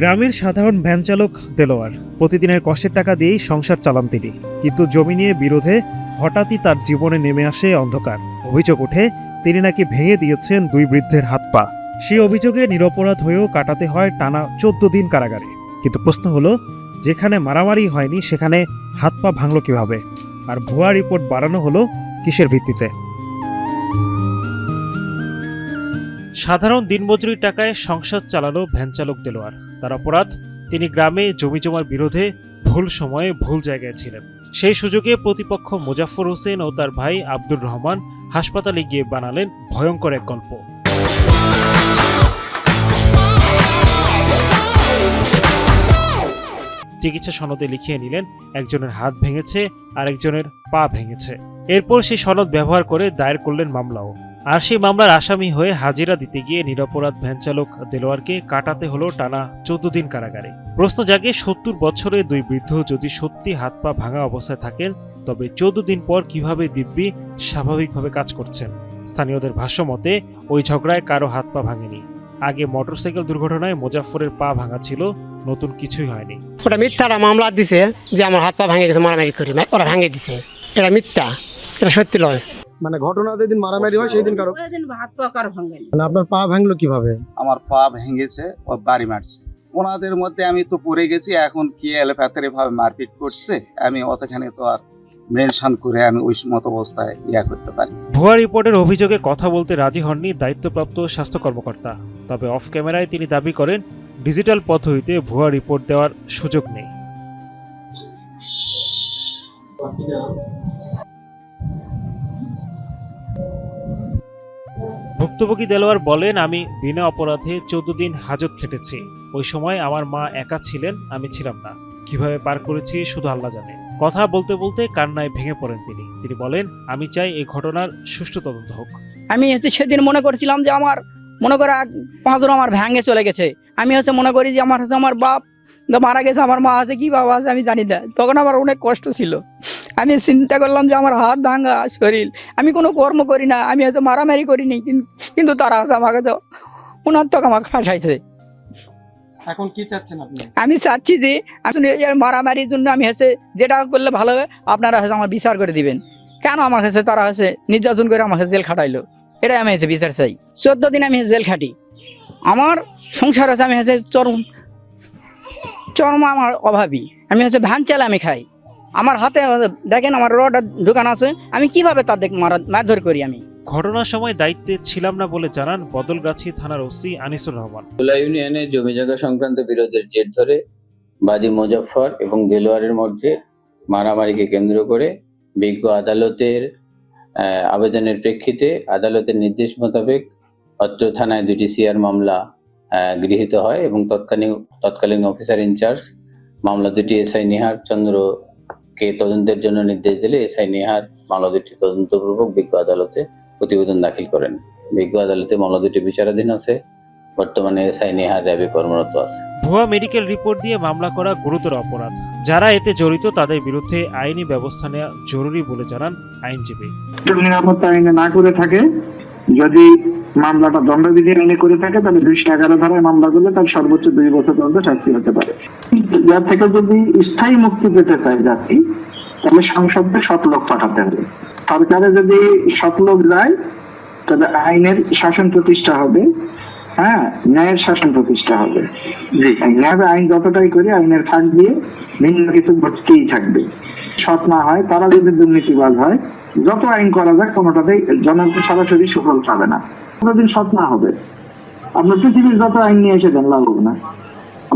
গ্রামের সাধারণ ভ্যান চালক দেলোয়ার। প্রতিদিনের কষ্টের টাকা দিয়েই সংসার চালান তিনি। কিন্তু জমি নিয়ে বিরোধে হঠাৎই তার জীবনে নেমে আসে অন্ধকার। অভিযোগ ওঠে, তিনি নাকি ভেঙে দিয়েছেন দুই বৃদ্ধের হাত পা। সেই অভিযোগে নিরপরাধ হয়েও কাটাতে হয় টানা চোদ্দ দিন কারাগারে। কিন্তু প্রশ্ন হলো, যেখানে মারামারি হয়নি, সেখানে হাত পা ভাঙল কীভাবে? আর ভুয়া রিপোর্ট বাড়ানো হলো কিসের ভিত্তিতে? সাধারণ দিনমজুরির টাকায় সংসার চালালো ভ্যান চালক দেলোয়ার। তার অপরাধ, তিনি গ্রামে জমি জমার বিরোধে ভুল সময়ে ভুল জায়গায় ছিলেন। সেই সুযোগে প্রতিপক্ষ মুজাফর হোসেন ও তার ভাই আব্দুর রহমান হাসপাতালে গিয়ে বানালেন ভয়ঙ্কর এক গল্প। চিকিৎসা সনদে লিখিয়ে নিলেন, একজনের হাত ভেঙেছে আর একজনের পা ভেঙেছে। এরপর সেই সনদ ব্যবহার করে দায়ের করলেন মামলাও। আর সেই মামলার আসামি হয়ে হাজিরা দিতে গিয়ে নিরপরাধ ভ্যান চালক দেলোয়ারকে কাটাতে হলো টানা চোদ্দ দিন কারাগারে। প্রশ্ন জাগে, সত্তর বছরে দুই বৃদ্ধ যদি সত্যি হাত পা ভাঙা অবস্থায় থাকেন, তবে চোদ্দ দিন পর কীভাবে দিব্যি স্বাভাবিকভাবে কাজ করছেন? স্থানীয়দের ভাষ্য মতে, ওই ঝগড়ায় কারও হাত পা ভাঙেনি। আগে মোটরসাইকেল দুর্ঘটনায় মোজাফরের পা ভাঙা ছিল, নতুন কিছুই হয়নি। ওটা মিথ্যাটা মামলা দিছে যে আমার হাত পা ভাঙে গেছে, মারামারি করে, ওরা ভাঙে দিছে। এটা মিথ্যা, এটা সত্যি নয় মানে ঘটনা যেদিন মারামারি হয় সেই দিন কারও ওই দিন হাত পা কারও ভাঙেনি মানে আপনার পা ভাঙলো কীভাবে? আমার পা ভেঙেছে ও বাড়ি মারছে। ওনাদের মধ্যে আমি তো পড়ে গেছি এখন কি এলোপ্যাথারি ভাবে মারপিট করছে আমি অতখানি তো আর মেনশন করে আমি ওই মতো অবস্থায় ইয়া করতে পারি। ভুয়া রিপোর্টের অভিযোগে কথা বলতে রাজি হননি দায়িত্বপ্রাপ্ত স্বাস্থ্য কর্মকর্তা। তবে অফ ক্যামেরায় তিনি দাবি করেন ডিজিটাল পদ্ধতিতে ভুয়া রিপোর্ট দেওয়ার সুযোগ নেই। ভুক্তভোগী দেলোয়ার বলেন, আমি বিনা অপরাধে চোদ্দ দিন হাজত খেটেছি। ওই সময় আমার মা একা ছিলেন, আমি ছিলাম না। কীভাবে পার করেছি শুধু আল্লাহ জানে। কথা বলতে বলতে কান্নায় ভেঙে পড়েন তিনি। তিনি বলেন, আমি চাই এই ঘটনার সুষ্ঠু তদন্ত হোক। আমি হচ্ছে সেদিন মনে করছিলাম যে আমার, মনে করে পাঁচজন আমার ভ্যাঙে চলে গেছে। আমি হচ্ছে মনে করি যে আমার হচ্ছে আমার বাপ মারা গেছে, আমার মা আছে, কি বাবা আছে আমি জানি না। তখন আমার অনেক কষ্ট ছিল। আমি চিন্তা করলাম যে আমার হাত ভাঙা শরীর। আমি কোনো কর্ম করি না আমি হয়তো মারামারি করিনি কিন- কিন্তু তারা আছে আমাকে তো উনাত্মক আমাকে ফাঁসাইছে। এখন কি চাচ্ছেন আপনি? আমি চাচ্ছি যে আসলে এই মারামারির জন্য আমি হচ্ছে যেটা করলে ভালো হবে আপনারা হচ্ছে আমার বিচার করে দিবেন। কেন আমার কাছে তারা হচ্ছে নির্যাতন করে আমাকে জেল খাটাইলো? এটাই আমি হচ্ছে বিচার চাই। চোদ্দ দিন আমি জেল খাটি। আমার সংসার আছে আমি হচ্ছে চরম চরম আমার অভাবী। আমি হচ্ছে ধান চাল আমি খাই। আমার হাতে দেখেন আমার রড দোকান আছে আমি কীভাবে তাদের মারা মারধর করি আমি? ঘটনার সময় দায়িত্বে ছিলাম না বলে জানান বদলগাছি থানার ওসি আনিসুর রহমান। ভোলা ইউনিয়নে জমি জায়গা সংক্রান্ত বিরোধের জের ধরে বাদী মোজাফফর এবং দেলোয়ারের মধ্যে মারামারিকে কেন্দ্র করে বিজ্ঞ আদালতের আবেদনের প্রেক্ষিতে আদালতের নির্দেশ মোতাবেক অত্র থানায় দুটি সিআর মামলা গৃহীত হয় এবং তৎকালীন তৎকালীন অফিসার ইনচার্জ মামলা দুটি এসআই নিহার চন্দ্রকে তদন্তের জন্য নির্দেশ দিলে এসআই নিহার মামলা দুটি তদন্তপূর্বক বিজ্ঞ আদালতে প্রতিবেদন দাখিল করেন। বিজ্ঞ আদালতে মামলা দুটি বিচারাধীন আছে বর্তমানে এসআই নেহার র্যাবে কর্মরত আছে। ভুয়া মেডিকেল রিপোর্ট দিয়ে মামলা করা গুরুতর অপরাধ। যারা এতে জড়িত তাদের বিরুদ্ধে আইনি ব্যবস্থা নেওয়া জরুরি বলে জানান আইনজীবী। নিরাপত্তা আইনে না করে থাকে যদি মামলাটা দণ্ডবিধি আইনে করে থাকে তাহলে দুইশো এগারো ধারায় মামলা করলে তার সর্বোচ্চ দুই বছর পর্যন্ত শাস্তি হতে পারে। যার থেকে যদি স্থায়ী মুক্তি পেতে চায় জাতি তাহলে সংসদে শতলোক পাঠাতে হবে। সরকারে যদি শতলোক যায় তবে আইনের শাসন প্রতিষ্ঠা হবে হ্যাঁ ন্যায়ের শাসন প্রতিষ্ঠা হবে। জি। ন্যায় আইন যতটাই করি আইনের ফাঁক দিয়ে ভিন্ন কিছু ঘটতেই থাকবে। সৎ না হয় তারা যদি দুর্নীতিবাজ হয়। যত আইন করা যায় কোনোটাতেই জনগণ সরাসরি সুফল পাবে না। কোনোদিন সৎ না হবে। আপনার পৃথিবীর যত আইন নিয়ে এসে দেন লাভ হবে না।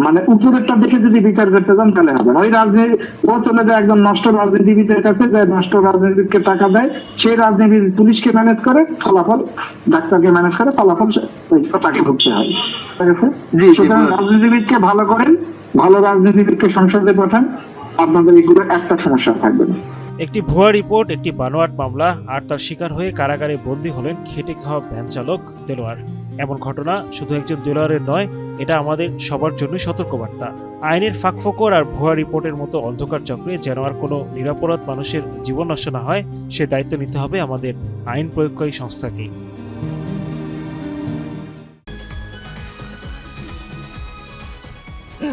মানে উপরেরটা দেখে যদি বিচার করতে যান তাহলে হবে ওই রাজনীতি ও চলে যায় একজন নষ্ট রাজনীতিবিদের কাছে যে নষ্ট রাজনীতিকে টাকা দেয় সেই রাজনীতি পুলিশকে ম্যানেজ করে ফলাফল ডাক্তারকে ম্যানেজ করে ফলাফল তাকে ভুগতে হয়। ঠিক আছে? সুতরাং রাজনীতিবিদকে ভালো করেন ভালো রাজনীতিবিদকে সংসদে পাঠান আপনাদের এগুলো একটা সমস্যা থাকবে না। একটি ভুয়া রিপোর্ট, একটি বানোয়াট মামলা, আর তার শিকার হয়ে কারাগারে বন্দী হলেন খেটে খাওয়া ভ্যান চালক দেলোয়ার। এমন ঘটনা শুধু একজন দেলোয়ারের নয়, এটা আমাদের সবার জন্যই সতর্কবার্তা। আইনের ফাঁকফোকর আর ভুয়া রিপোর্টের মতো অন্ধকার চক্রে যেন আর কোনো নিরাপরাধ মানুষের জীবন নষ্ট না হয়, সে দায়িত্ব নিতে হবে আমাদের আইন প্রয়োগকারী সংস্থাকেই।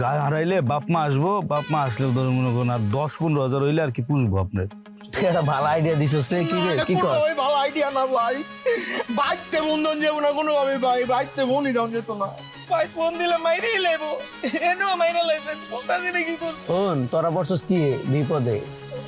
গা হারাইলে বাপ মা আসব বাপ মা আসলে ধরে মনে করুন আর দশ পনেরো হাজার হইলে আর কি পুষবো আপনার। তুই একটা ভালো আইডিয়া দিছিস রে কি রে কি কর? ওই ভালো আইডিয়া না ভাই। বাইকতে বন্ধন যাব না কোনো ভাবে ভাই বাইকতে মনই দাম যেত না। ভাই ফোন দিলে মাইরে লেবো এনো মাইরে না কি করব শোন তোরা বসছিস কি বিপদে?